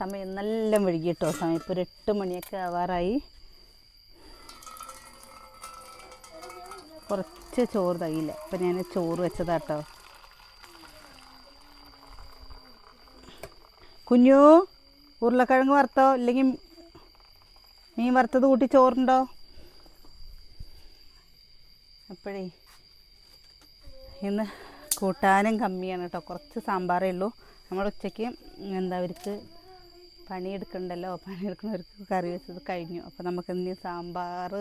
സമയം നല്ല മെഴുകി കേട്ടോ സമയം. ഇപ്പോൾ ഒരു എട്ട് മണിയൊക്കെ ആവാറായി. കുറച്ച് ചോറ് തകയില്ല അപ്പം ഞാൻ ചോറ് വെച്ചതാട്ടോ. കുഞ്ഞു ഉരുളക്കിഴങ്ങ് വറുത്തോ? ഇല്ലെങ്കിൽ മീൻ വറുത്തത് കൂട്ടി ചോറുണ്ടോ? അപ്പോഴേ. ഇന്ന് കൂട്ടാനും കമ്മിയാണ് കേട്ടോ. കുറച്ച് സാമ്പാറേ ഉള്ളൂ. നമ്മുടെ ഉച്ചയ്ക്ക് എന്താ അവർക്ക് പണിയെടുക്കണ്ടല്ലോ? പണിയെടുക്കുന്നവർക്ക് കറി വെച്ചത് കഴിഞ്ഞു. അപ്പോൾ നമുക്ക് ഇനി സാമ്പാർ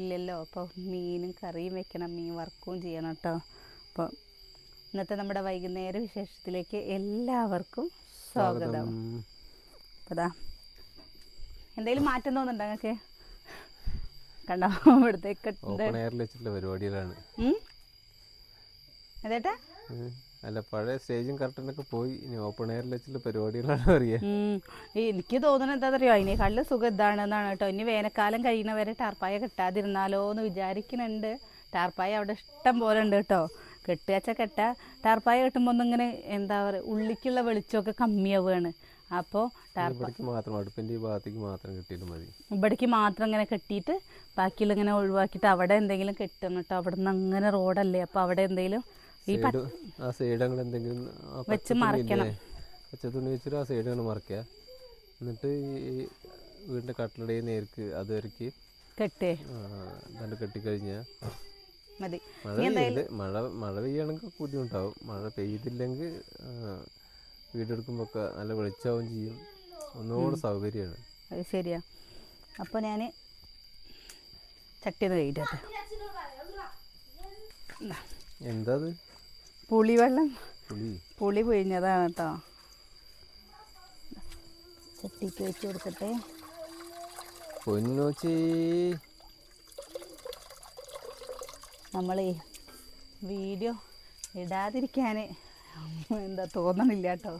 ഇല്ലല്ലോ? അപ്പോൾ മീനും കറിയും വെക്കണം മീൻ വറുക്കുകയും ചെയ്യണം കേട്ടോ. അപ്പോൾ ഇന്നത്തെ നമ്മുടെ വൈകുന്നേര വിശേഷത്തിലേക്ക് എല്ലാവർക്കും സ്വാഗതം. അപ്പോൾ ദാ എന്തെങ്കിലും മാറ്റം തോന്നുന്നുണ്ടോ നിങ്ങൾക്ക് കണ്ടോ? ഇവിടുത്തെ പരിപാടികളാണ്. അതേട്ടാ. അല്ല പഴയ സ്റ്റേജും കർട്ടനൊക്കെ പോയി. ഇനി ഓപ്പൺ എയറിൽ വെച്ചുള്ള പരിപാടികളാണ് അറിയാം. എനിക്ക് തോന്നുന്നത് എന്താ അറിയോ അതിനേക്കാളും സുഖം ഇതാണെന്നാണ് കേട്ടോ. ഇനി വേനൽക്കാലം കഴിയുന്നവരെ ടാർപ്പായ കിട്ടാതിരുന്നാലോ എന്ന് വിചാരിക്കുന്നുണ്ട്. ടാർപ്പായ അവിടെ ഇഷ്ടം പോലെ ഉണ്ട് കേട്ടോ. കെട്ടുകച്ച കെട്ട. ടാർപ്പായ കെട്ടുമ്പോൾ ഒന്നിങ്ങനെ എന്താ പറയുക ഉള്ളിക്കുള്ള വെളിച്ചമൊക്കെ കമ്മിയാവുകയാണ്. അപ്പോൾ മാത്രം അടുപ്പിന്റെ ഈ ഭാഗത്തേക്ക് മാത്രം കിട്ടിയിട്ട് മതി. ഇവിടേക്ക് മാത്രം ഇങ്ങനെ കെട്ടിയിട്ട് ബാക്കിയുള്ള ഇങ്ങനെ ഒഴിവാക്കിയിട്ട് അവിടെ എന്തെങ്കിലും കെട്ടണം കേട്ടോ. അവിടെ നിന്ന് അങ്ങനെ റോഡല്ലേ. അപ്പോൾ അവിടെ എന്തെങ്കിലും ഈ ആ സൈഡ് അങ്ങനെ എന്തെങ്കിലും വെച്ച് മറക്കണം? പച്ച തുണി വെച്ചിട്ട് ആ സൈഡ് അങ്ങനെ മറക്കുക. എന്നിട്ട് ഈ വീടിന്റെ കട്ടിലടയിൽ നേർക്ക് അതുവരയ്ക്ക് കെട്ടേ. നല്ല കെട്ടിക്കഴിഞ്ഞാൽ മതി. മഴ മഴ പെയ്യണമെങ്കിൽ ബുദ്ധിമുട്ടാവും. മഴ പെയ്തില്ലെങ്കിൽ വീടെടുക്കുമ്പോൾ ഒക്കെ നല്ല വെളിച്ചാവും ചെയ്യും. ഒന്നുകൂടെ സൗകര്യമാണ്. അത് ശരിയാ. അപ്പോൾ ഞാൻ ചട്ടിയത് കഴിഞ്ഞിട്ടെ എന്താ പുളിവെള്ളം. പുളി. പുളി പിഴിഞ്ഞതാണ് കേട്ടോ ചട്ടിക്ക് വെച്ച് കൊടുക്കട്ടെ. നമ്മൾ നമ്മളേ വീഡിയോ ഇടാതിരിക്കാൻ എന്താ തോന്നണില്ല കേട്ടോ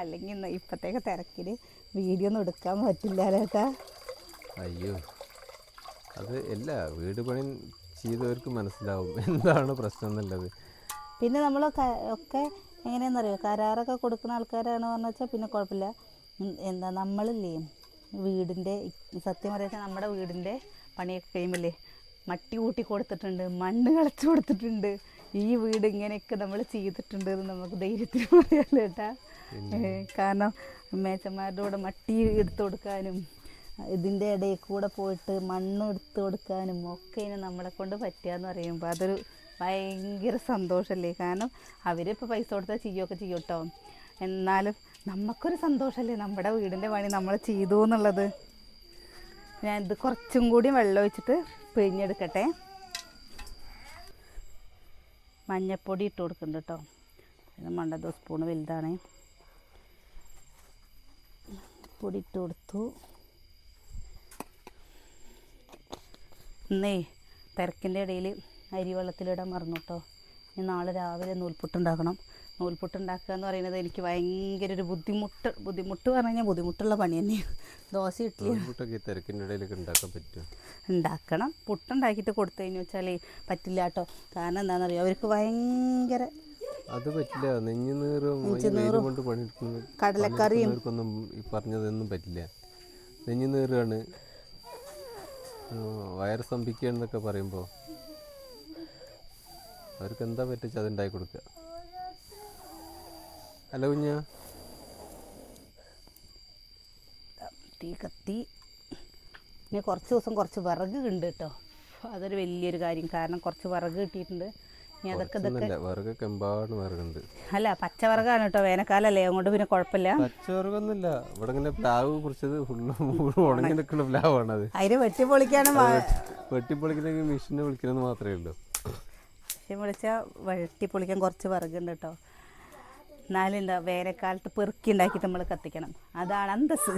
അല്ലെങ്കിൽ ഇപ്പത്തേക്ക് ഇപ്പോഴത്തേക്ക് തിരക്കിൽ വീഡിയോ ഒന്നും എടുക്കാൻ പറ്റില്ല കേട്ടാ അയ്യോ. അത് എല്ലാ വീട് പണി ചെയ്തവർക്ക് മനസ്സിലാവും. എന്താണ് പ്രശ്നം എന്നുള്ളത്. പിന്നെ നമ്മൾ ഒക്കെ എങ്ങനെയാണെന്നറിയോ കരാറൊക്കെ കൊടുക്കുന്ന ആൾക്കാരാണ് പറഞ്ഞു വെച്ചാൽ പിന്നെ കുഴപ്പമില്ല. എന്താ നമ്മളില്ലേ വീടിന്റെ സത്യം പറയുക നമ്മുടെ വീടിന്റെ പണിയൊക്കെ കഴിയുമ്പോഴേ മട്ടി കൂട്ടി കൊടുത്തിട്ടുണ്ട് മണ്ണ് കളച്ചു കൊടുത്തിട്ടുണ്ട്. ഈ വീട് ഇങ്ങനെയൊക്കെ നമ്മൾ ചെയ്തിട്ടുണ്ട് എന്ന് നമുക്ക് ധൈര്യത്തിൽ പറയാമല്ലോ കേട്ടാ കാരണം മേച്ചന്മാരുടെ കൂടെ മട്ടി എടുത്തു കൊടുക്കാനും ഇതിന്റെ ഇടയിൽ കൂടെ പോയിട്ട് മണ്ണ് എടുത്തു കൊടുക്കാനും ഒക്കെ ഇനി നമ്മളെ കൊണ്ട് പറ്റുക എന്ന് പറയുമ്പോൾ അതൊരു ഭയങ്കര സന്തോഷമല്ലേ കാരണം അവരിപ്പോൾ പൈസ കൊടുത്താൽ ചെയ്യുകയൊക്കെ ചെയ്യും കേട്ടോ എന്നാലും നമുക്കൊരു സന്തോഷമല്ലേ നമ്മുടെ വീടിന്റെ പണി നമ്മൾ ചെയ്തു എന്നുള്ളത്. ഞാൻ ഇത് കുറച്ചും കൂടി വെള്ളം ഒഴിച്ചിട്ട് പിഴിഞ്ഞെടുക്കട്ടെ. മഞ്ഞപ്പൊടി ഇട്ട് കൊടുക്കുന്നുണ്ട് കേട്ടോ. മണ്ടത് സ്പൂണ് വലുതാണ്. പൊടി ഇട്ട് കൊടുത്തു. എന്നേ തിരക്കിന്റെ ഇടയിൽ അരി വെള്ളത്തിലിടാൻ മറന്നു കേട്ടോ ഇനി നാളെ രാവിലെ നൂൽപുട്ടുണ്ടാക്കണം. നൂൽപുട്ടുണ്ടാക്കുക എന്ന് പറയുന്നത് എനിക്ക് ഭയങ്കര ഒരു ബുദ്ധിമുട്ട്. ബുദ്ധിമുട്ട് പറഞ്ഞു ബുദ്ധിമുട്ടുള്ള പണി തന്നെയാണ് ദോശ ഇഡ്ഡലി ഇടയിലൊക്കെ ഉണ്ടാക്കാൻ പറ്റും ഉണ്ടാക്കണം. പുട്ടുണ്ടാക്കിയിട്ട് കൊടുത്തു കഴിഞ്ഞു വെച്ചാൽ പറ്റില്ല കേട്ടോ കാരണം എന്താണെന്നറിയോ? അവർക്ക് ഭയങ്കര അത് പറ്റില്ല. നെഞ്ഞു നീറും ഈ കൊണ്ട് പണിയെടുക്കുന്ന കടലക്കറിയും പറഞ്ഞതൊന്നും പറ്റില്ല. നെഞ്ഞു നീറുകയാണ് വയറ് സ്തംഭിക്കുകയെന്നൊക്കെ പറയുമ്പോൾ അവർക്ക് എന്താ പറ്റിച്ച് അത് ഉണ്ടാക്കി കൊടുക്കുക അല്ല കുഞ്ഞ. തീ കത്തി. ഇനി കുറച്ച് ദിവസം കുറച്ച് വിറക് ഉണ്ട് കേട്ടോ. അതൊരു വലിയൊരു കാര്യം. കാരണം കുറച്ച് വിറക് കിട്ടിയിട്ടുണ്ട്. ഇനി അതൊക്കെ ഇതൊക്കെ ഒന്നല്ല വിറകൊക്കെ എമ്പാട് വിറകുണ്ട്. അല്ല പച്ചവിറകാണ് കേട്ടോ. വേനൽക്കാലല്ലേ. അങ്ങോട്ട് പിന്നെ കുഴപ്പമില്ല. പച്ചവിറകൊന്നുമില്ല. ഇവിടെ ഇങ്ങനെ പ്ലാവ് കുറിച്ചത് ഉണങ്ങി നിൽക്കുന്ന പ്ലാവാണ് അത് അതിന് വെട്ടി പൊളിക്കാണ് വെട്ടിപ്പൊളിക്കണമെങ്കിൽ മെഷീനെ വിളിക്കണമെന്ന് മാത്രമേ ഉള്ളൂ. പക്ഷെ വിളിച്ചാൽ വഴറ്റി പൊളിക്കാൻ കുറച്ച് വിറകുണ്ട് കേട്ടോ. എന്നാലും എന്താ വേനൽക്കാലത്ത് പെറുക്കി ഉണ്ടാക്കിയിട്ട് നമ്മൾ കത്തിക്കണം. അതാണ് അന്തസ്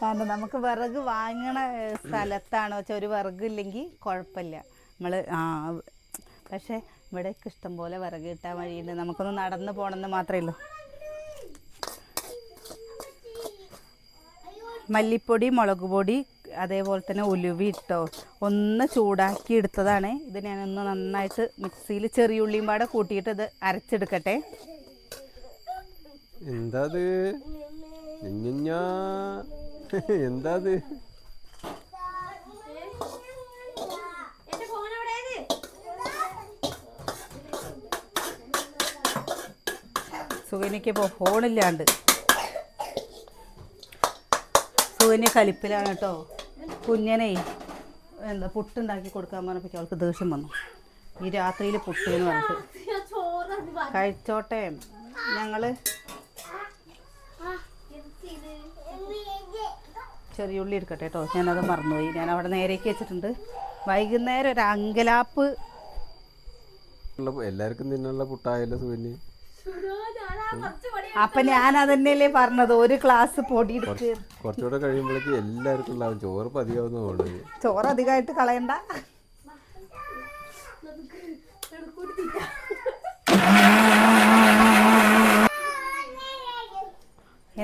കാരണം നമുക്ക് വിറക് വാങ്ങണ സ്ഥലത്താണ് വെച്ചാൽ ഒരു വിറക് ഇല്ലെങ്കിൽ കുഴപ്പമില്ല. നമ്മൾ ആ പക്ഷേ ഇവിടേക്ക് ഇഷ്ടം പോലെ വിറക് കിട്ടാൻ വഴിയുണ്ട്. നമുക്കൊന്ന് നടന്ന് പോകണമെന്ന് മാത്രമേ ഉള്ളൂ. മല്ലിപ്പൊടി മുളക് പൊടി അതേപോലെ തന്നെ ഉലുവി ഇട്ടോ ഒന്ന് ചൂടാക്കി എടുത്തതാണ്. ഇത് ഞാനൊന്ന് നന്നായിട്ട് മിക്സിയിൽ ചെറിയ ഉള്ളിയും പാടെ കൂട്ടിയിട്ട് ഇത് അരച്ചെടുക്കട്ടെ. എന്താ എന്താത്? ഞഞ്ഞഞ്ഞാ. എന്താ അത് എന്റെ ഫോൺ എവിടെയത് സുകന്യക്ക് ഇപ്പോൾ ഫോണില്ലാണ്ട് സുഖനി കലിപ്പിലാണ് കേട്ടോ. കുഞ്ഞനെ എന്താ പുട്ടുണ്ടാക്കി കൊടുക്കാൻ പറഞ്ഞപ്പോൾ അവൾക്ക് ദേഷ്യം വന്നു. ഈ രാത്രിയിൽ പുട്ട് എന്ന് പറഞ്ഞിട്ട്. കഴിച്ചോട്ടെ. ഞങ്ങൾ ചെറിയുള്ളി എടുക്കട്ടെ കേട്ടോ. ഞാനത് മറന്നുപോയി. ഞാൻ അവിടെ നേരേക്ക് വെച്ചിട്ടുണ്ട്. വൈകുന്നേരം ഒരു അങ്കലാപ്പ്. എല്ലാവർക്കും തിന്നുള്ള പുട്ടായാലോ സുകന്യ ചുടോ, ഞാനാ കുറച്ച് പണി അപ്പം ഞാൻ അതന്നെയല്ലേ പറഞ്ഞത് ഒരു ക്ലാസ് പൊടി കുറച്ചുകൂടെ കഴിയുമ്പോഴേക്ക് എല്ലാവർക്കും ഉണ്ടാവും. ചോറ് പതിയാവുന്ന ചോറ് അധികമായിട്ട് കളയണ്ട.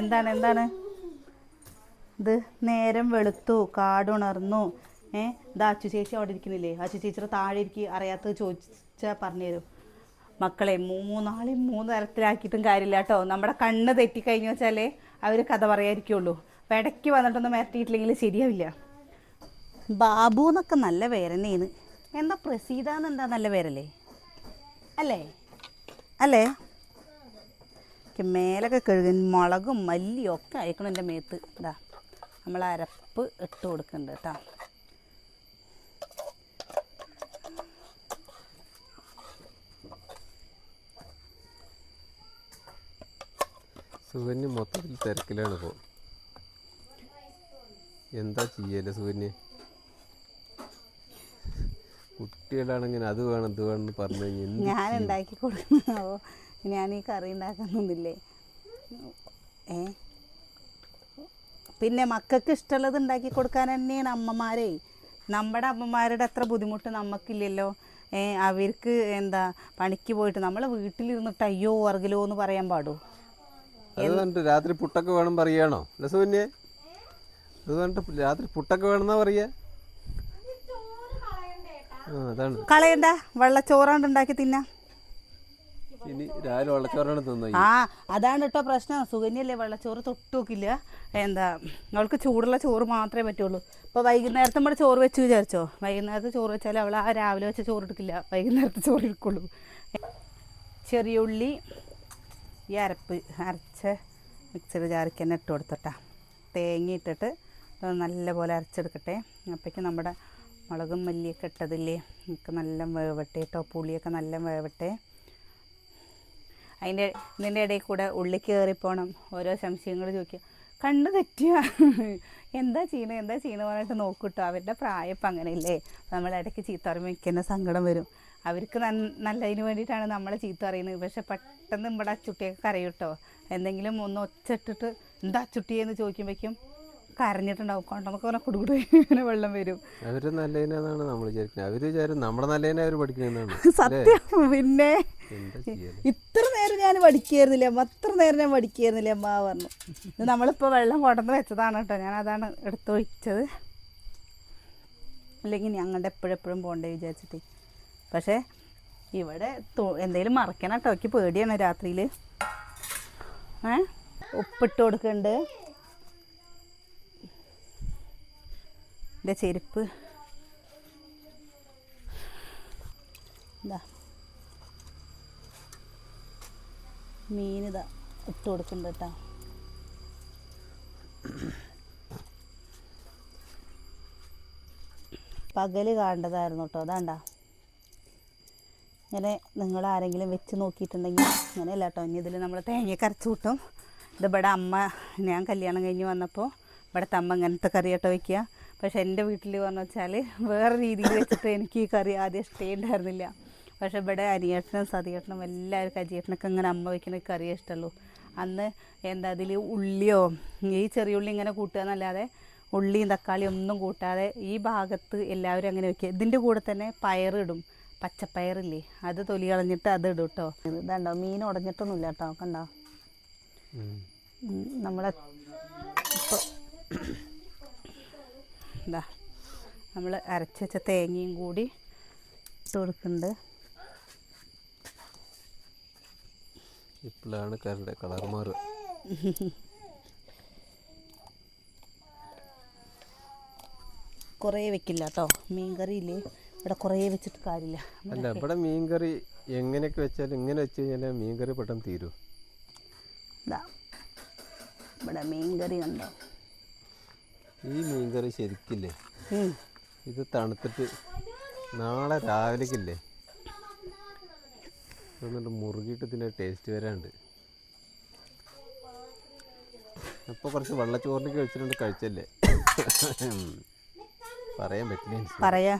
എന്താണ് എന്താണ്? ഇത് നേരം വെളുത്തു കാടുണർന്നു. ഏ ഇത് അച്ചു ചേച്ചി അവിടെ ഇരിക്കുന്നില്ലേ? അച്ചു ചേച്ചിയുടെ താഴെ ഇരിക്കുക അറിയാത്തത് ചോദിച്ചാൽ പറഞ്ഞുതരും. മക്കളെ മൂന്നാളെയും മൂന്ന് തരത്തിലാക്കിയിട്ടും കാര്യമില്ല കേട്ടോ. നമ്മുടെ കണ്ണ് തെറ്റിക്കഴിഞ്ഞു വെച്ചാലേ അവർ കഥ പറയാതിരിക്കുള്ളൂ. അപ്പം ഇടയ്ക്ക് വന്നിട്ടൊന്നും മിരട്ടിയിട്ടില്ലെങ്കിൽ ശരിയാവില്ല. ബാബു എന്നൊക്കെ നല്ല പേരനേന്ന് എന്താ പ്രസീത എന്നെന്താ നല്ല പേരല്ലേ? അല്ലേ? അല്ലേ? മേലൊക്കെ കഴുകൻ മുളകും മല്ലിയും ഒക്കെ അയക്കണം എന്റെ മേത്ത്. ഇതാ നമ്മൾ അരപ്പ് ഇട്ട് കൊടുക്കുന്നുണ്ട് കേട്ടോ. സുകന്യ മൊത്തത്തിൽ തിരക്കിലാണ് ഇപ്പോൾ എന്താ ചെയ്യല്ലേ സുകന്യ കുട്ടികളാണെങ്കിൽ അത് വേണം ഇത് വേണം പറഞ്ഞു കഴിഞ്ഞാൽ ഞാൻ ഉണ്ടാക്കി കൊടുക്കുന്നോ. ഞാൻ ഈ കറി ഉണ്ടാക്കുന്നൊന്നുമില്ലേ? ഏ? പിന്നെ മക്കൾക്ക് ഇഷ്ടമുള്ളത് ഉണ്ടാക്കി കൊടുക്കാൻ തന്നെയാണ് അമ്മമാരെ. നമ്മുടെ അമ്മമാരുടെ അത്ര ബുദ്ധിമുട്ട് നമുക്കില്ലല്ലോ അവർക്ക് എന്താ പണിക്ക് പോയിട്ട്. നമ്മളെ വീട്ടിലിരുന്നിട്ട് അയ്യോ ഉറകിലോ എന്ന് പറയാൻ പാടുമോ അത് പറഞ്ഞിട്ട് രാത്രി പുട്ടൊക്കെ വേണം പറയാണോ? അല്ല സുകന്യ അത് പറഞ്ഞിട്ട് രാത്രി പുട്ടൊക്കെ വേണമെന്നാ പറയാ? ആ അതാണ്. കളയണ്ട. വെള്ളച്ചോറാണ്ട് ഉണ്ടാക്കി തിന്നാം. ഇനി രാവിലെ വെള്ളച്ചോറാണ് തിന്നത് ആ അതാണ് കേട്ടോ പ്രശ്നം. സുകന്യല്ലേ വെള്ളച്ചോറ് തൊട്ട് നോക്കില്ല. എന്താ അവൾക്ക് ചൂടുള്ള ചോറ് മാത്രമേ പറ്റുള്ളൂ. ഇപ്പോൾ വൈകുന്നേരത്തെ നമ്മുടെ ചോറ് വെച്ചു വിചാരിച്ചോ? വൈകുന്നേരത്തെ ചോറ് വെച്ചാൽ അവൾ ആ രാവിലെ വെച്ച ചോറ് എടുക്കില്ല. വൈകുന്നേരത്തെ ചോറ് എടുക്കുള്ളൂ. ചെറിയ ഉള്ളി ഈ അരപ്പ് അരച്ച മിക്സർ ജാറിക്ക് തന്നെ ഇട്ട് കൊടുത്തിട്ടാ. തേങ്ങ ഇട്ടിട്ട് നല്ലപോലെ അരച്ചെടുക്കട്ടെ. അപ്പോഴേക്കും നമ്മുടെ മുളകും മല്ലിയൊക്കെ ഇട്ടതില്ലേ? നമുക്ക് നല്ല വേവട്ടെ കേട്ടോ പുളിയൊക്കെ നല്ല വേവട്ടെ. അതിന്റെ ഇതിന്റെ ഇടയിൽ കൂടെ ഉള്ളി കയറിപ്പോണം ഓരോ സംശയങ്ങൾ ചോദിക്കുക കണ്ണ് തെറ്റുക എന്താ ചെയ്യണ? എന്താ ചെയ്യണത് പറഞ്ഞിട്ട് നോക്കൂട്ടോ. അവരുടെ പ്രായപ്പം അങ്ങനെയല്ലേ. നമ്മൾ ഇടയ്ക്ക് ചീത്ത പറയുമ്പോൾ എനിക്ക് തന്നെ സങ്കടം വരും. അവർക്ക് നല്ലതിന് വേണ്ടിയിട്ടാണ് നമ്മളെ ചീത്ത പറയുന്നത്. പക്ഷെ പെട്ടെന്ന് ഇവിടെ അച്ചുട്ടിയൊക്കെ കരയും കേട്ടോ എന്തെങ്കിലും ഒന്ന് ഒച്ചട്ടിട്ട് എന്താ അച്ചുട്ടിയെന്ന് ചോദിക്കുമ്പോഴേക്കും കരഞ്ഞിട്ടുണ്ടാവും. കൊണ്ടൊക്കെ പറഞ്ഞാൽ കുടുകുടു ഇങ്ങനെ വെള്ളം വരും. അവർ നല്ലതിനാണ് നമ്മൾ വിചാരിക്കുന്നത് അവർ വിചാരം നമ്മുടെ നല്ലതിനെ അവർ പഠിക്കുന്നതാണ്. സത്യം. പിന്നെ ഇത്ര നേരം ഞാൻ പഠിക്കായിരുന്നില്ല അമ്മ? അത്ര നേരം ഞാൻ പഠിക്കായിരുന്നില്ല അമ്മ പറഞ്ഞു. ഇത് നമ്മളിപ്പോൾ വെള്ളം കൊടന്ന് വെച്ചതാണ് കേട്ടോ ഞാൻ അതാണ് എടുത്തു എടുത്തൊഴിച്ചത് അല്ലെങ്കിൽ ഞങ്ങളുടെ എപ്പോഴെപ്പോഴും പോകണ്ടേ വിചാരിച്ചിട്ട്. പക്ഷേ ഇവിടെ എന്തെങ്കിലും മറക്കണം കേട്ടോ എനിക്ക് പേടിയാണ് രാത്രിയിൽ ഏ? ഉപ്പിട്ട് കൊടുക്കുന്നുണ്ട് എന്റെ ചെരുപ്പ്. ഇതാ. മീനിതാ ഇട്ട് കൊടുക്കുന്നുണ്ട് കേട്ടോ. പകൽ കാണേണ്ടതായിരുന്നു കേട്ടോ. അതാണ്ട. ഇങ്ങനെ നിങ്ങൾ ആരെങ്കിലും വെച്ച് നോക്കിയിട്ടുണ്ടെങ്കിൽ അങ്ങനെയല്ല കേട്ടോ ഇനി ഇതിൽ നമ്മൾ തേങ്ങ കരച്ച് കൂട്ടും. ഇത് ഇവിടെ അമ്മ ഞാൻ കല്യാണം കഴിഞ്ഞ് വന്നപ്പോൾ ഇവിടുത്തെ അമ്മ ഇങ്ങനത്തെ കറി കേട്ടോ വയ്ക്കുക പക്ഷെ എന്റെ വീട്ടിൽ പറഞ്ഞു വെച്ചാൽ വേറെ രീതിയിൽ വെച്ചിട്ട് എനിക്ക് ഈ കറി ആദ്യം ഇഷ്ടേ ഉണ്ടായിരുന്നില്ല. പക്ഷെ ഇവിടെ അരിയേട്ടനും സതിയേട്ടനും എല്ലാവർക്കും അജിയേട്ടനൊക്കെ ഇങ്ങനെ അമ്മ വയ്ക്കുന്ന കറിയേ ഇഷ്ടമുള്ളൂ അന്ന് എന്താ അതിൽ ഉള്ളിയോ ഈ ചെറിയ ഉള്ളി ഇങ്ങനെ കൂട്ടുക എന്നല്ലാതെ ഉള്ളിയും തക്കാളിയും ഒന്നും കൂട്ടാതെ ഈ ഭാഗത്ത് എല്ലാവരും അങ്ങനെ വയ്ക്കുക. ഇതിന്റെ കൂടെ തന്നെ പയറിടും. പച്ചപ്പയറില്ലേ? അത് തൊലി കളഞ്ഞിട്ട് അത് ഇടും കേട്ടോ ഇതാണ്ടോ മീൻ ഉടഞ്ഞിട്ടൊന്നുമില്ല കേട്ടോ കണ്ടോ? നമ്മളെ നമ്മൾ അരച്ച് വെച്ച തേങ്ങയും കൂടി ഇട്ടുകൊടുക്കുന്നുണ്ട് ഇപ്പോഴാണ് കളർ മാറുക കുറേ വെക്കില്ല കേട്ടോ മീൻ കറിയില്ലേ ഇവിടെ കുറേ വെച്ചിട്ട് കാര്യമില്ല. അല്ല ഇവിടെ മീൻകറി എങ്ങനെയൊക്കെ വെച്ചാലും ഇങ്ങനെ വെച്ച് കഴിഞ്ഞാൽ മീൻകറി പെട്ടെന്ന് തീരും. ഇതാ ഇവിടെ മീൻകറി കണ്ടോ? ഈ മീൻകറി ശരിക്കില്ലേ. ഇത് തണുത്തിട്ട് നാളെ രാവിലേക്കില്ലേ? എന്നിട്ട് മുറുകിയിട്ട് ഇതിന്റെ ടേസ്റ്റ് വരാണ്ട് ഇപ്പോൾ കുറച്ച് വെള്ളച്ചോറിലേക്ക് വെച്ചിട്ടുണ്ട് കഴിച്ചല്ലേ. പറയാൻ പറ്റില്ല പറയാ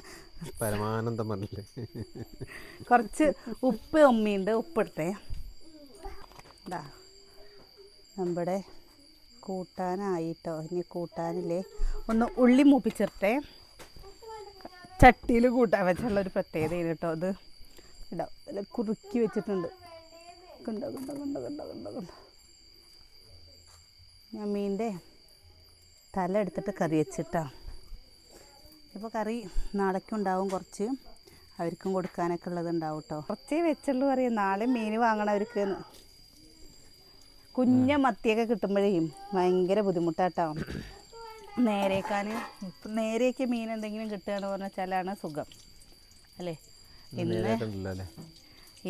പരമാനന്ദം പറഞ്ഞില്ലേ? കുറച്ച് ഉപ്പ് ഉമ്മിയുണ്ട്. ഉപ്പിടട്ടെ നമ്മുടെ കൂട്ടാനായിട്ടോ. ഇനി കൂട്ടാനില്ലേ? ഒന്ന് ഉള്ളി മൂപ്പിച്ചിട്ടെ ചട്ടിയിൽ കൂട്ടാൻ വെച്ചുള്ള ഒരു പ്രത്യേകതയാണ് കേട്ടോ അത്. ഇടാം കുറുക്കി വെച്ചിട്ടുണ്ട്. കണ്ടോ കണ്ടോ കണ്ടോ കണ്ടോ കണ്ടോ കണ്ടോ. ഞാൻ മീന്റെ തല എടുത്തിട്ട് കറി വെച്ചിട്ടാ. ഇപ്പോൾ കറി നാളേക്കുണ്ടാവും കുറച്ച്. അവർക്കും കൊടുക്കാനൊക്കെ ഉള്ളത് ഉണ്ടാവും കേട്ടോ കുറച്ചേ വെച്ചുള്ളൂ പറയും. നാളെ മീൻ വാങ്ങണം അവർക്ക് കുഞ്ഞ മത്തിയൊക്കെ കിട്ടുമ്പോഴേ ഭയങ്കര ബുദ്ധിമുട്ടാട്ടോ. നേരേക്കാൻ നേരേക്ക് മീൻ എന്തെങ്കിലും കിട്ടുകയെന്ന് പറഞ്ഞാലാണ് സുഖം. അല്ലേ? ഇന്ന്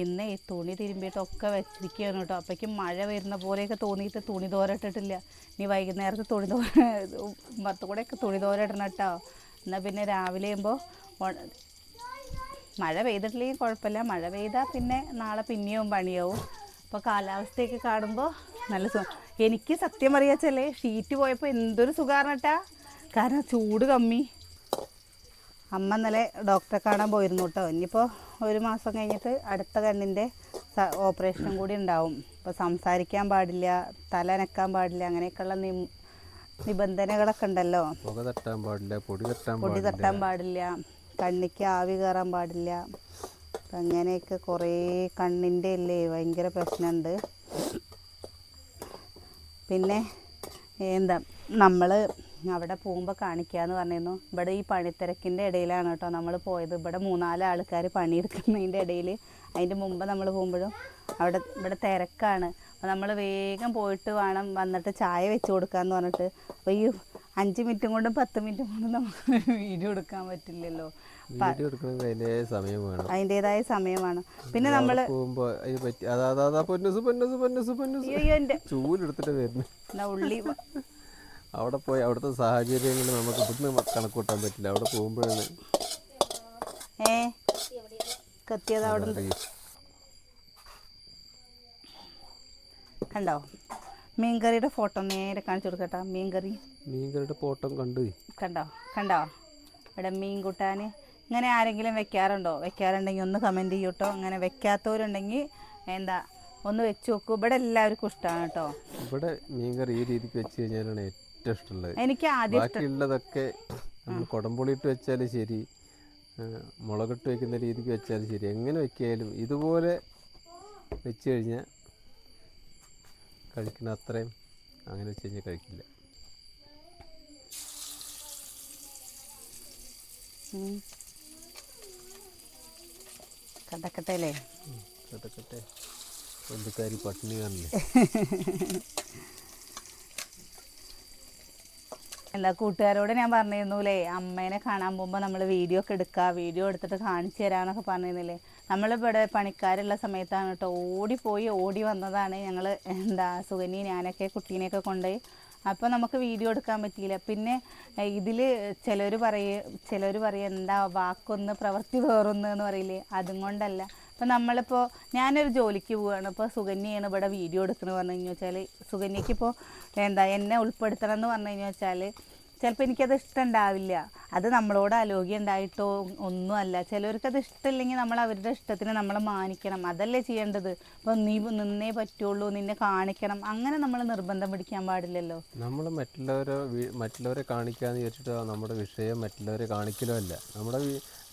ഇന്ന് ഈ തുണി തിരുമ്പിയിട്ടൊക്കെ വെച്ചിരിക്കുകയാണ് കേട്ടോ അപ്പോഴേക്കും മഴ വരുന്ന പോലെയൊക്കെ തോന്നിയിട്ട് തുണി തോരട്ടിട്ടില്ല. ഇനി വൈകുന്നേരത്ത് തുണി തോര മത്തുകൂടെയൊക്കെ തുണി തോരട്ടണം കേട്ടോ എന്നാൽ പിന്നെ രാവിലെ ആകുമ്പോൾ മഴ പെയ്തിട്ടില്ലെങ്കിൽ കുഴപ്പമില്ല. മഴ പെയ്താൽ പിന്നെ നാളെ പിന്നെയും പണിയാവും. അപ്പോൾ കാലാവസ്ഥയൊക്കെ കാണുമ്പോൾ നല്ല സുഖം എനിക്ക് സത്യം അറിയാച്ചല്ലേ ഷീറ്റ് പോയപ്പോൾ എന്തൊരു സുഖമാണ് കേട്ടാ. കാരണം ചൂട് കമ്മി. അമ്മ ഇന്നലെ ഡോക്ടറെ കാണാൻ പോയിരുന്നു കേട്ടോ. ഇനിയിപ്പോൾ ഒരു മാസം കഴിഞ്ഞിട്ട് അടുത്ത കണ്ണിന്റെ ഓപ്പറേഷനും കൂടി ഉണ്ടാവും. ഇപ്പോൾ സംസാരിക്കാൻ പാടില്ല തല നക്കാൻ പാടില്ല അങ്ങനെയൊക്കെയുള്ള നി നിബന്ധനകളൊക്കെ ഉണ്ടല്ലോ പുക തട്ടാൻ പാടില്ല പൊടി തട്ടാൻ പൊടി തട്ടാൻ പാടില്ല കണ്ണിക്ക് ആവി കയറാൻ പാടില്ല. അങ്ങനെയൊക്കെ കുറേ കണ്ണിന്റെ അല്ലേ ഭയങ്കര പ്രശ്നമുണ്ട് പിന്നെ എന്താ നമ്മൾ അവിടെ പോകുമ്പോൾ കാണിക്കാന്ന് പറഞ്ഞിരുന്നു. ഇവിടെ ഈ പണിത്തിരക്കിന്റെ ഇടയിലാണ് കേട്ടോ നമ്മൾ പോയത്. ഇവിടെ മൂന്നാൽ ആൾക്കാർ പണിയെടുക്കുന്നതിന്റെ ഇടയിൽ അതിന്റെ മുമ്പ് നമ്മൾ പോകുമ്പോഴും അവിടെ ഇവിടെ തിരക്കാണ്. അപ്പോൾ നമ്മൾ വേഗം പോയിട്ട് വേണം വന്നിട്ട് ചായ വെച്ച് കൊടുക്കാമെന്ന് പറഞ്ഞിട്ട്. അപ്പോൾ ഈ അഞ്ച് മിനിറ്റും കൊണ്ടും പത്ത് മിനിറ്റും കൊണ്ടും നമുക്ക് വീഡിയോ എടുക്കാൻ പറ്റില്ലല്ലോ. അതിന്റെതായ സമയമാണ് പിന്നെ നമ്മൾ ഉള്ളി അവിടെ പോയി അവിടുത്തെ സാഹചര്യങ്ങൾ നമുക്ക് ഇവിടുന്ന് കണക്കൂട്ടാൻ പറ്റില്ല. അവിടെ പോകുമ്പോഴാണ് ഏ? കത്തിയത് അവിടെ ഉണ്ട്. അറിയുക. കണ്ടോ? മീൻകറിയുടെ ഫോട്ടോ നേരെ കാണിച്ചു കൊടുക്കട്ടാ മീൻകറി. മീൻകറിയുടെ ഫോട്ടോ കണ്ടു. കണ്ടോ? കണ്ടോ? ഇവിടെ മീൻ കൂട്ടാൻ ഇങ്ങനെ ആരെങ്കിലും വെക്കാറുണ്ടോ? വെക്കാറുണ്ടെങ്കിൽ ഒന്ന് കമന്റ് ചെയ്യൂട്ടോ അങ്ങനെ വെക്കാത്തവരുണ്ടെങ്കിൽ എന്താ ഒന്ന് വെച്ച് നോക്കൂ. ഇവിടെ എല്ലാവർക്കും ഇഷ്ടമാണ് കേട്ടോ ഇവിടെ മീൻകറി ഈ രീതിക്ക് വെച്ച് കഴിഞ്ഞാലാണ് ഏറ്റവും ഇഷ്ടമുള്ളത്. എനിക്ക് ആദ്യം ബാക്കിയുള്ളതൊക്കെ നമ്മൾ കുടംപുളിയിട്ട് വെച്ചാലും ശരി മുളകിട്ട് വെക്കുന്ന രീതിക്ക് വെച്ചാലും ശരി. എങ്ങനെ വെക്കിയാലും ഇതുപോലെ വെച്ച് കഴിഞ്ഞാൽ കഴിക്കുന്ന അത്രയും അങ്ങനെ വെച്ച് കഴിഞ്ഞാൽ കഴിക്കില്ല. എന്തുകാരി പട്ടിണി കാണില്ലേ എന്താ കൂട്ടുകാരോട് ഞാൻ പറഞ്ഞിരുന്നുല്ലേ അമ്മേനെ കാണാൻ പോകുമ്പോൾ നമ്മൾ വീഡിയോ ഒക്കെ എടുക്കുക വീഡിയോ എടുത്തിട്ട് കാണിച്ചു തരാമെന്നൊക്കെ പറഞ്ഞിരുന്നില്ലേ? നമ്മളിവിടെ പണിക്കാരുള്ള സമയത്താണ് കേട്ടോ. ഓടിപ്പോയി ഓടി വന്നതാണ് ഞങ്ങൾ എന്താ സുഗനി ഞാനൊക്കെ കുട്ടീനെയൊക്കെ കൊണ്ടുപോയി അപ്പോൾ നമുക്ക് വീഡിയോ എടുക്കാൻ പറ്റിയില്ല. പിന്നെ ഇതിൽ ചിലർ പറയും ചിലർ പറയും എന്താ വാക്കൊന്ന് പ്രവൃത്തി വേറൊന്ന് എന്ന് പറയില്ലേ? അതും കൊണ്ടല്ല. അപ്പോൾ നമ്മളിപ്പോൾ ഞാനൊരു ജോലിക്ക് പോവുകയാണ് ഇപ്പോൾ സുകന്യയാണ് ഇവിടെ വീഡിയോ എടുക്കുന്നത് പറഞ്ഞു കഴിഞ്ഞു വെച്ചാൽ എന്താ എന്നെ ഉൾപ്പെടുത്തണം എന്ന് പറഞ്ഞു കഴിഞ്ഞു വെച്ചാൽ ചിലപ്പോൾ എനിക്കത് ഇഷ്ടമുണ്ടാവില്ല അത് നമ്മളോട് അലോഗ്യം ഉണ്ടായിട്ടോ ഒന്നുമല്ല. ചിലവർക്ക് അത് ഇഷ്ടമില്ലെങ്കിൽ നമ്മൾ അവരുടെ ഇഷ്ടത്തിന് നമ്മൾ മാനിക്കണം. അതല്ലേ ചെയ്യേണ്ടത്? ഇപ്പം നീ നിന്നേ പറ്റുള്ളൂ നിന്നെ കാണിക്കണം. അങ്ങനെ നമ്മൾ നിർബന്ധം പിടിക്കാൻ പാടില്ലല്ലോ. നമ്മൾ മറ്റുള്ളവരെ മറ്റുള്ളവരെ കാണിക്കാന്ന് വെച്ചിട്ട് നമ്മുടെ വിഷയം മറ്റുള്ളവരെ കാണിക്കലോ അല്ല. നമ്മുടെ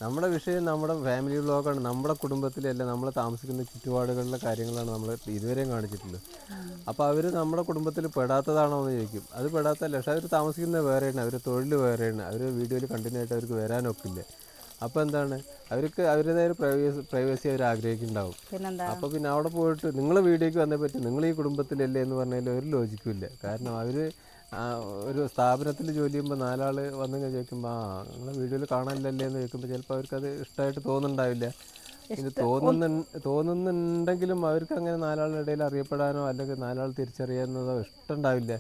നമ്മുടെ വിഷയം നമ്മുടെ ഫാമിലി ബ്ലോഗാണ് നമ്മുടെ കുടുംബത്തിലല്ല നമ്മൾ താമസിക്കുന്ന ചുറ്റുപാടുകളിലെ കാര്യങ്ങളാണ് നമ്മൾ ഇതുവരെയും കാണിച്ചിട്ടുള്ളത്. അപ്പോൾ അവർ നമ്മുടെ കുടുംബത്തിൽ പെടാത്തതാണോ എന്ന് ചോദിക്കും. അത് പെടാത്തല്ല പക്ഷേ അവർ താമസിക്കുന്നത് വേറെയാണ് അവർ തൊഴിൽ വേറെയാണ് അവർ വീഡിയോയിൽ കണ്ടിന്യൂ ആയിട്ട് അവർക്ക് വരാനൊക്കില്ല അപ്പോൾ എന്താണ്? അവർക്ക് അവരുടേതായ പ്രൈവസി പ്രൈവസി അവർ ആഗ്രഹിക്കുന്നുണ്ടാവും. അപ്പോൾ പിന്നെ അവിടെ പോയിട്ട് നിങ്ങൾ വീഡിയോയ്ക്ക് വന്നേ പറ്റും നിങ്ങൾ ഈ കുടുംബത്തിലല്ലേ എന്ന് പറഞ്ഞാൽ ഒരു ലോജിക്കും ഇല്ല. കാരണം അവർ ഒരു സ്ഥാപനത്തിൽ ജോലി ചെയ്യുമ്പോൾ നാലാൾ വന്നു ചോദിക്കുമ്പോൾ ആ നിങ്ങളെ വീഡിയോയിൽ കാണാനില്ലല്ലേ? എന്ന് ചോദിക്കുമ്പോൾ ചിലപ്പോൾ അവർക്കത് ഇഷ്ടമായിട്ട് തോന്നുന്നുണ്ടാവില്ല. ഇത് തോന്നുന്നു തോന്നുന്നുണ്ടെങ്കിലും അവർക്ക് അങ്ങനെ നാലാളുടെ ഇടയിൽ അറിയപ്പെടാനോ അല്ലെങ്കിൽ നാലാൾ തിരിച്ചറിയാനോ ഇഷ്ടമുണ്ടാവില്ല.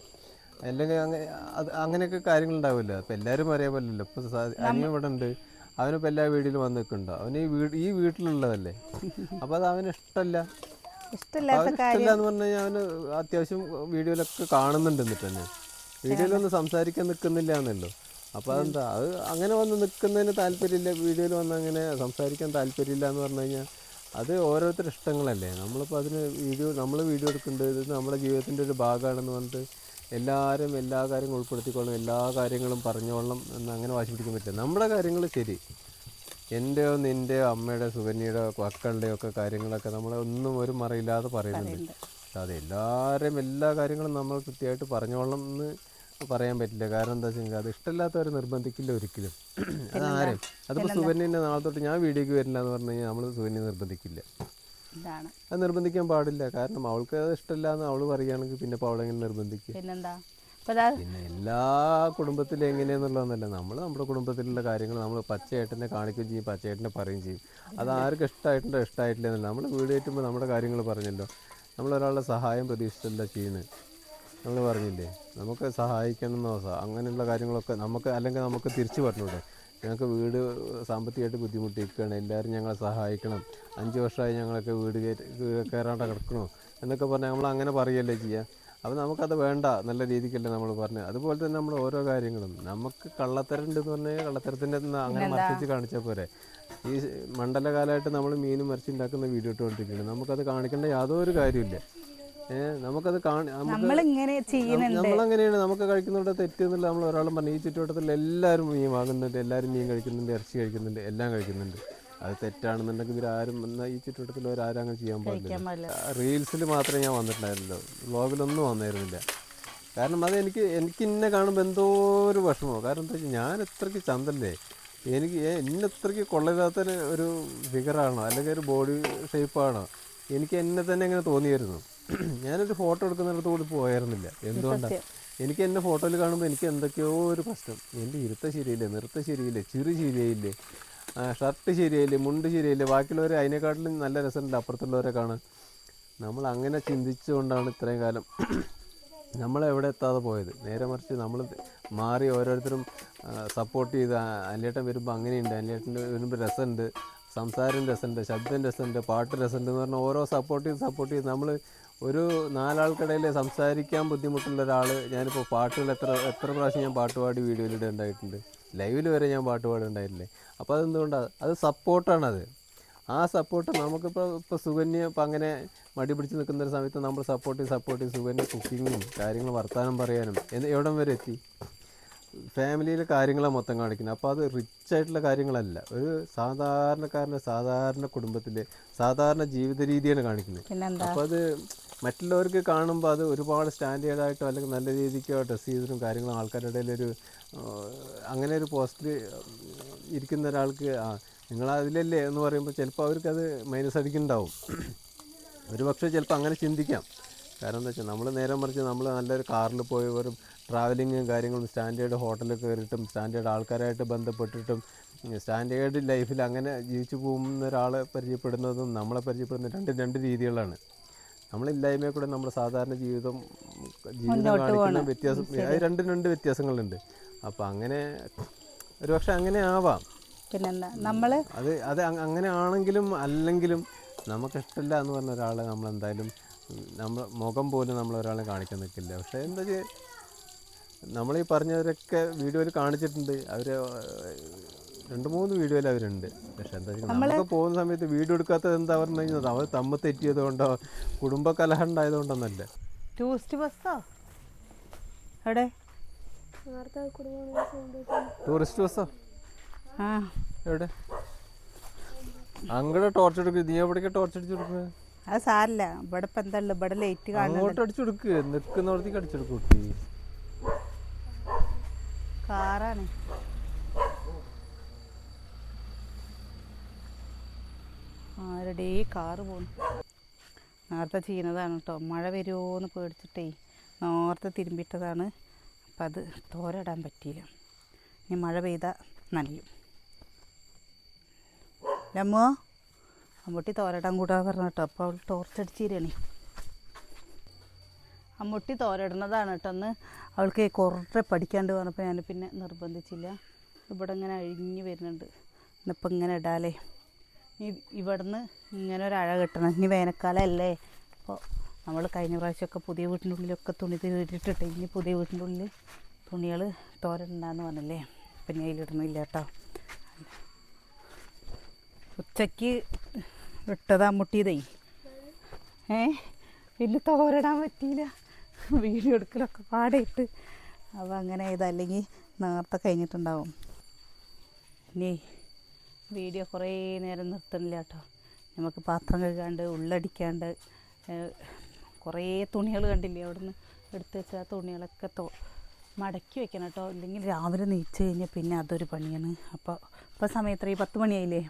അല്ലെങ്കിൽ അങ്ങനെ അത് അങ്ങനെയൊക്കെ കാര്യങ്ങളുണ്ടാവില്ല. അപ്പം എല്ലാവരും ഒരേപോലെയല്ലോ ഇപ്പോൾ അനിയൻ ഇവിടെ ഉണ്ട്. അവനിപ്പോൾ എല്ലാ വീട്ടിലും വന്ന് നിൽക്കുന്നുണ്ടോ അവന് ഈ വീട് ഈ വീട്ടിലുള്ളതല്ലേ? അപ്പോൾ അത് അവന് ഇഷ്ടമല്ല. ഇഷ്ടമില്ല എന്ന് പറഞ്ഞു കഴിഞ്ഞാൽ അവന് അത്യാവശ്യം വീഡിയോയിലൊക്കെ കാണുന്നുണ്ട് എന്നിട്ട് തന്നെ. വീഡിയോയിലൊന്നും സംസാരിക്കാൻ നിൽക്കുന്നില്ല എന്നല്ലോ അപ്പോൾ അതെന്താ? അത് അങ്ങനെ വന്ന് നിൽക്കുന്നതിന് താല്പര്യമില്ല. വീഡിയോയിൽ വന്ന് അങ്ങനെ സംസാരിക്കാൻ താല്പര്യമില്ല എന്ന് പറഞ്ഞു കഴിഞ്ഞാൽ അത് ഓരോരുത്തരുടെ ഇഷ്ടങ്ങളല്ലേ. നമ്മളിപ്പോൾ അതിന് വീഡിയോ നമ്മൾ വീഡിയോ എടുക്കേണ്ടത് ഇത് നമ്മുടെ ജീവിതത്തിന്റെ ഒരു ഭാഗമാണെന്ന് പറഞ്ഞിട്ട് എല്ലാവരും എല്ലാ കാര്യങ്ങളും ഉൾപ്പെടുത്തിക്കൊള്ളണം. എല്ലാ കാര്യങ്ങളും പറഞ്ഞോളണം എന്ന് അങ്ങനെ വാശി പിടിക്കാൻ പറ്റില്ല. നമ്മുടെ കാര്യങ്ങൾ ശരി. എന്റെയോ നിന്റെയോ അമ്മയുടെ സുകന്യയുടെ മക്കളുടെയോ ഒക്കെ കാര്യങ്ങളൊക്കെ നമ്മളെ ഒന്നും ഒരു മറയില്ലാതെ പറയുന്നുണ്ട്. പക്ഷെ അത് എല്ലാവരെയും എല്ലാ കാര്യങ്ങളും നമ്മൾ കൃത്യമായിട്ട് പറഞ്ഞോളണം എന്ന് പറയാൻ പറ്റില്ല. കാരണം എന്താ വെച്ചാൽ അത് ഇഷ്ടമില്ലാത്തവരെ നിർബന്ധിക്കില്ല ഒരിക്കലും. അതാരും അതിപ്പോൾ സുകന്യന്റെ നാളെ തൊട്ട് ഞാൻ വീഡിയോക്ക് വരില്ല എന്ന് പറഞ്ഞു കഴിഞ്ഞാൽ നമ്മൾ സുവന്യ നിർബന്ധിക്കില്ല. അത് നിർബന്ധിക്കാൻ പാടില്ല. കാരണം അവൾക്ക് അത് ഇഷ്ടമില്ല എന്ന് അവൾ പറയുകയാണെങ്കിൽ പിന്നെ ഇപ്പോൾ അവളെങ്ങനെ നിർബന്ധിക്കും? പിന്നെന്താ? പിന്നെ എല്ലാ കുടുംബത്തിലും എങ്ങനെയെന്നുള്ളതെന്നല്ല. നമ്മൾ നമ്മുടെ കുടുംബത്തിലുള്ള കാര്യങ്ങൾ നമ്മൾ പച്ചയായിട്ടെന്നെ കാണിക്കുകയും ചെയ്യും പച്ചയായിട്ടെന്നെ പറയുകയും ചെയ്യും. അത് ആർക്ക് ഇഷ്ടമായിട്ടുണ്ടോ ഇഷ്ടമായിട്ടില്ല എന്നല്ല നമ്മൾ വീട് കയറ്റുമ്പോൾ നമ്മുടെ കാര്യങ്ങൾ പറഞ്ഞല്ലോ. നമ്മൾ ഒരാളുടെ സഹായം പ്രതീക്ഷിച്ചല്ല ചെയ്യുന്നത്. നമ്മൾ പറഞ്ഞില്ലേ നമുക്ക് സഹായിക്കണമെന്നോ അങ്ങനെയുള്ള കാര്യങ്ങളൊക്കെ നമുക്ക് അല്ലെങ്കിൽ നമുക്ക് തിരിച്ചു പറഞ്ഞൂടെ. ഞങ്ങൾക്ക് വീട് സാമ്പത്തികമായിട്ട് ബുദ്ധിമുട്ടിക്കുകയാണ് എല്ലാവരും ഞങ്ങളെ സഹായിക്കണം. അഞ്ച് വർഷമായി ഞങ്ങളൊക്കെ വീട് കയറ്റി കയറാണ്ട് കിടക്കണോ. എന്നൊക്കെ പറഞ്ഞാൽ നമ്മൾ അങ്ങനെ പറയല്ലേ ചെയ്യുക അപ്പോൾ നമുക്കത് വേണ്ട നല്ല രീതിക്കല്ലേ നമ്മൾ പറഞ്ഞത് അതുപോലെ തന്നെ നമ്മൾ ഓരോ കാര്യങ്ങളും. നമുക്ക് കള്ളത്തരണ്ട് ഉണ്ടെന്ന് പറഞ്ഞാൽ കള്ളത്തരത്തിന്റെ അങ്ങനെ മറിച്ച് കാണിച്ചാൽ പോരെ. ഈ മണ്ഡലകാലമായിട്ട് നമ്മൾ മീനും മറിച്ചുണ്ടാക്കുന്ന വീഡിയോ ഇട്ടുകൊണ്ടിരിക്കുകയാണ് നമുക്കത് കാണിക്കേണ്ട യാതൊരു കാര്യമില്ല നമുക്കത് നമ്മളിങ്ങനെ ചെയ്യുന്നുണ്ട്. നമ്മളങ്ങനെയാണ് നമുക്ക് കഴിക്കുന്നുണ്ട് തെറ്റെന്നുള്ള നമ്മൾ ഒരാളും പറഞ്ഞു ഈ ചുറ്റുവട്ടത്തിൽ എല്ലാവരും മീൻ വാങ്ങുന്നുണ്ട് എല്ലാവരും മീൻ കഴിക്കുന്നുണ്ട് ഇറച്ചി കഴിക്കുന്നുണ്ട് എല്ലാം കഴിക്കുന്നുണ്ട്. അത് തെറ്റാണെന്നുണ്ടെങ്കിൽ ആരും എന്നാൽ ഈ ചുറ്റുവട്ടത്തിൽ ഒരാരും അങ്ങനെ ചെയ്യാൻ പാടില്ല. റീൽസിൽ മാത്രമേ ഞാൻ വന്നിട്ടുണ്ടായിരുന്നല്ലോ വ്ളോഗിലൊന്നും വന്നായിരുന്നില്ല കാരണം അത് എനിക്ക് എനിക്ക് ഇന്നെ കാണുമ്പോൾ എന്തോ ഒരു വിഷമോ കാരണം എന്താ വെച്ചാൽ ഞാൻ എത്രയ്ക്ക് ചന്തല്ലേ? എനിക്ക് അത്രയ്ക്ക് കൊള്ളരുതാത്ത ഒരു ഫിഗറാണോ അല്ലെങ്കിൽ ഒരു ബോഡി ഷേപ്പാണോ എനിക്ക് എന്നെ തന്നെ ഇങ്ങനെ തോന്നിയായിരുന്നു. ഞാനൊരു ഫോട്ടോ എടുക്കുന്നിടത്ത് കൂടി പോയായിരുന്നില്ല. എന്തുകൊണ്ടാണ് എനിക്ക് എന്നെ ഫോട്ടോയിൽ കാണുമ്പോൾ എനിക്ക് എന്തൊക്കെയോ ഒരു പ്രശ്നം. എന്റെ ഇരുത്ത ശരിയില്ലേ? നിർത്ത ശരിയില്ലേ? ചിറു ശരിയായില്ലേ ഷർട്ട് ശരിയായില്ലേ മുണ്ട് ശരിയായില്ലേ ബാക്കിയുള്ളവരെ അതിനെക്കാട്ടിലും നല്ല രസമുണ്ട് അപ്പുറത്തുള്ളവരെ കാണാൻ. നമ്മൾ അങ്ങനെ ചിന്തിച്ചുകൊണ്ടാണ് ഇത്രയും കാലം നമ്മളെവിടെ എത്താതെ പോയത്. നേരെ മറിച്ച് നമ്മൾ മാറി ഓരോരുത്തരും സപ്പോർട്ട് ചെയ്ത് അനിലേട്ടൻ വരുമ്പോൾ അങ്ങനെയുണ്ട്. അനിലേട്ടൻ വരുമ്പോൾ രസമുണ്ട്. സംസാരം രസമുണ്ട്. ശബ്ദം രസമുണ്ട്. പാട്ട് രസമുണ്ട് എന്ന് പറഞ്ഞാൽ ഓരോ സപ്പോർട്ട് ചെയ്ത് സപ്പോർട്ട് ചെയ്ത് നമ്മൾ ഒരു നാലാൾക്കിടയിൽ സംസാരിക്കാൻ ബുദ്ധിമുട്ടുള്ള ഒരാൾ ഞാനിപ്പോൾ പാട്ടുകൾ എത്ര എത്ര പ്രാവശ്യം ഞാൻ പാട്ട് പാടി വീഡിയോയിലിടെ ഉണ്ടായിട്ടുണ്ട്. ലൈവിൽ വരെ ഞാൻ പാട്ട് പാടുണ്ടായിട്ടില്ലേ അപ്പോൾ അതെന്തുകൊണ്ടാണ് അത് സപ്പോർട്ടാണത്. ആ സപ്പോർട്ട് നമുക്കിപ്പോൾ ഇപ്പോൾ സുകന്യ ഇപ്പം അങ്ങനെ മടി പിടിച്ച് നിൽക്കുന്ന ഒരു സമയത്ത് നമ്മൾ സപ്പോർട്ട് സപ്പോർട്ട് സുകന്യ കുക്കിങ്ങും കാര്യങ്ങൾ വർത്തമാനം പറയാനും എന്ത് എവിടം വരെ എത്തി? ഫാമിലിയിലെ കാര്യങ്ങളാണ് മൊത്തം കാണിക്കുന്നത്. അപ്പോൾ അത് റിച്ച് ആയിട്ടുള്ള കാര്യങ്ങളല്ല. ഒരു സാധാരണക്കാരന്റെ സാധാരണ കുടുംബത്തിലെ സാധാരണ ജീവിത രീതിയാണ് കാണിക്കുന്നത് അപ്പോൾ അത് മറ്റുള്ളവർക്ക് കാണുമ്പോൾ അത് ഒരുപാട് സ്റ്റാൻഡേർഡായിട്ടോ അല്ലെങ്കിൽ നല്ല രീതിക്കോ ഡ്രസ്സ് ചെയ്തിട്ടും കാര്യങ്ങളും ആൾക്കാരുടെ ഇടയിലൊരു അങ്ങനെ ഒരു പോസ്റ്റിൽ ഇരിക്കുന്ന ഒരാൾക്ക് ആ നിങ്ങൾ അതിലല്ലേ എന്ന് പറയുമ്പോൾ ചിലപ്പോൾ അവർക്കത് മൈനസ് അടിക്കുന്നുണ്ടാവും ഒരു പക്ഷേ ചിലപ്പോൾ അങ്ങനെ ചിന്തിക്കാം. കാരണം എന്താ വെച്ചാൽ നമ്മൾ നേരെ മറിച്ച് നമ്മൾ നല്ലൊരു കാറിൽ പോയി വെറും ട്രാവലിങ്ങും കാര്യങ്ങളും സ്റ്റാൻഡേർഡ് ഹോട്ടലിൽ കയറിയിട്ടും സ്റ്റാൻഡേർഡ് ആൾക്കാരായിട്ട് ബന്ധപ്പെട്ടിട്ടും സ്റ്റാൻഡേർഡ് ലൈഫിൽ അങ്ങനെ ജീവിച്ചു പോകുന്ന ഒരാളെ പരിചയപ്പെടുന്നതും നമ്മളെ പരിചയപ്പെടുന്ന രണ്ട് രണ്ട് രീതികളാണ്. നമ്മളില്ലായ്മയെ കൂടെ നമ്മുടെ സാധാരണ ജീവിതം ജീവിതം കാണിക്കുന്ന വ്യത്യാസം അത് രണ്ടും രണ്ട് വ്യത്യാസങ്ങളുണ്ട്. അപ്പോൾ അങ്ങനെ ഒരു പക്ഷെ അങ്ങനെ ആവാം. പിന്നെന്താ? നമ്മൾ അത് അത് അങ്ങനെ ആണെങ്കിലും അല്ലെങ്കിലും നമുക്ക് ഇഷ്ടമില്ല എന്ന് പറഞ്ഞ ഒരാളെ നമ്മൾ എന്തായാലും നമ്മൾ മുഖം പോലും നമ്മൾ ഒരാളെ കാണിക്കാൻ നിൽക്കില്ല. പക്ഷേ എന്താ നമ്മൾ ഈ പറഞ്ഞവരൊക്കെ വീഡിയോയിൽ കാണിച്ചിട്ടുണ്ട്. അവർ രണ്ട് മൂന്ന് വീഡിയോയിൽ അവരുണ്ട്. പക്ഷെ എന്താ വെച്ചാൽ പോകുന്ന സമയത്ത് വീഡിയോ എടുക്കാത്തത് എന്താ പറഞ്ഞു കഴിഞ്ഞാൽ അവർ തമ്മ തെറ്റിയത് കൊണ്ടോ കുടുംബ കലഹം ഉണ്ടായതുകൊണ്ടൊന്നല്ല ടൂറിസ്റ്റ് ബസ്സോ? എവിടെ? ടൂറിസ്റ്റ് ബസ്സോ? ആ. എവിടെ? അങ്ങടെ ടോർച്ച് എടുക്കുക നീ എവിടേക്ക് ടോർച്ച് അടിച്ചു കൊടുക്കുന്നത് അത് സാരില്ല. ഇവിടെ ഇപ്പം എന്താ ഇവിടെ ലൈറ്റ് അങ്ങോട്ട് അടിച്ചു കൊടുക്കുക നിൽക്കുന്നിടത്തേക്ക് അടിച്ചു കുട്ടി. കാറാണ്. കാറ് പോണു നേരത്തെ ചെയ്യുന്നതാണ് കേട്ടോ മഴ വരുമോ എന്ന് പേടിച്ചിട്ടേ നേരത്തെ തിരുമ്പിട്ടതാണ് അപ്പം അത് തോരടാൻ പറ്റിയില്ല. ഇനി മഴ പെയ്താൽ നനയും. ലമ്മോ അമ്മൂട്ടി തോരടാൻ കൂടാ പറഞ്ഞു കേട്ടോ അപ്പോൾ അവൾ ടോർച്ച് അടിച്ചിരണേ. അമ്മൂട്ടി തോരടുന്നതാണ് കേട്ടോ അന്ന് അവൾക്ക് കുറേ പഠിക്കാണ്ട് പറഞ്ഞപ്പോൾ ഞാൻ പിന്നെ നിർബന്ധിച്ചില്ല. ഇവിടെ ഇങ്ങനെ അഴിഞ്ഞ് വരുന്നുണ്ട്. ഇന്നിപ്പോൾ ഇങ്ങനെ ഇടാലേ. ഇവിടുന്ന് ഇങ്ങനെ ഒരു അഴ കിട്ടണം. ഇനി വേനൽക്കാലമല്ലേ അപ്പോൾ നമ്മൾ കഴിഞ്ഞ പ്രാവശ്യമൊക്കെ പുതിയ വീട്ടിന്റെ ഉള്ളിലൊക്കെ തുണി ഇട്ടിട്ട് ഇനി പുതിയ വീട്ടിന്റെ ഉള്ളിൽ തുണികൾ തോരണ്ടാന്ന് പറഞ്ഞല്ലേ. പിന്നെ അതിലിടണില്ല കേട്ടോ. ഉച്ചയ്ക്ക് ഇട്ടതാ മുട്ടിയതേ. ഏ? പിന്നെ തോരടാൻ പറ്റിയില്ല. വീഡിയോ എടുക്കലൊക്കെ പാടിയിട്ട്. അപ്പോൾ അങ്ങനെ ഇതല്ലെങ്കിൽ നേരത്തെ കഴിഞ്ഞിട്ടുണ്ടാവും. ഇനി വീഡിയോ കുറേ നേരം നിർത്തണില്ല കേട്ടോ. നമുക്ക് പാത്രം കഴുകാണ്ട് ഉള്ളടിക്കാണ്ട് കുറേ തുണികൾ കണ്ടില്ലേ അവിടുന്ന് എടുത്ത് വെച്ച ആ തുണികളൊക്കെ തോ മടക്കി വെക്കണം കേട്ടോ. ഇല്ലെങ്കിൽ രാവിലെ നീച്ച് കഴിഞ്ഞാൽ പിന്നെ അതൊരു പണിയാണ്. അപ്പോൾ ഇപ്പോൾ സമയം എത്ര പത്ത് മണിയായില്ലേ?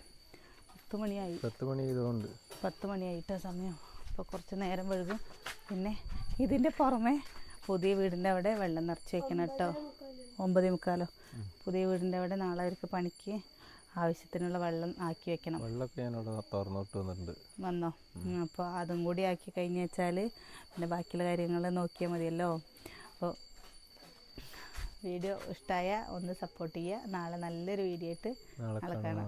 പത്ത് മണിയായി. പത്ത് മണി ഇതുകൊണ്ട് പത്ത് മണിയായിട്ടാ സമയം. അപ്പോൾ കുറച്ച് നേരം വഴുകും. പിന്നെ ഇതിന്റെ പുറമെ പുതിയ വീടിന്റെ അവിടെ വെള്ളം നിറച്ച് വെക്കണം കേട്ടോ. ഒമ്പതേ മുക്കാലോ. പുതിയ വീടിന്റെ അവിടെ നാളെ അവർക്ക് പണിക്ക് ആവശ്യത്തിനുള്ള വെള്ളം ആക്കി വെക്കണം. വെള്ളമൊക്കെ ഞാനവിടെ തുറന്നിട്ട് വന്നിട്ടുണ്ട്. വന്നോ? അപ്പോൾ അതും കൂടി ആക്കി കഴിഞ്ഞ് വെച്ചാൽ പിന്നെ ബാക്കിയുള്ള കാര്യങ്ങൾ നോക്കിയാൽ മതിയല്ലോ. അപ്പോൾ വീഡിയോ ഇഷ്ടമായ ഒന്ന് സപ്പോർട്ട് ചെയ്യുക നാളെ നല്ലൊരു വീഡിയോ ആയിട്ട് നാളെ കാണാം.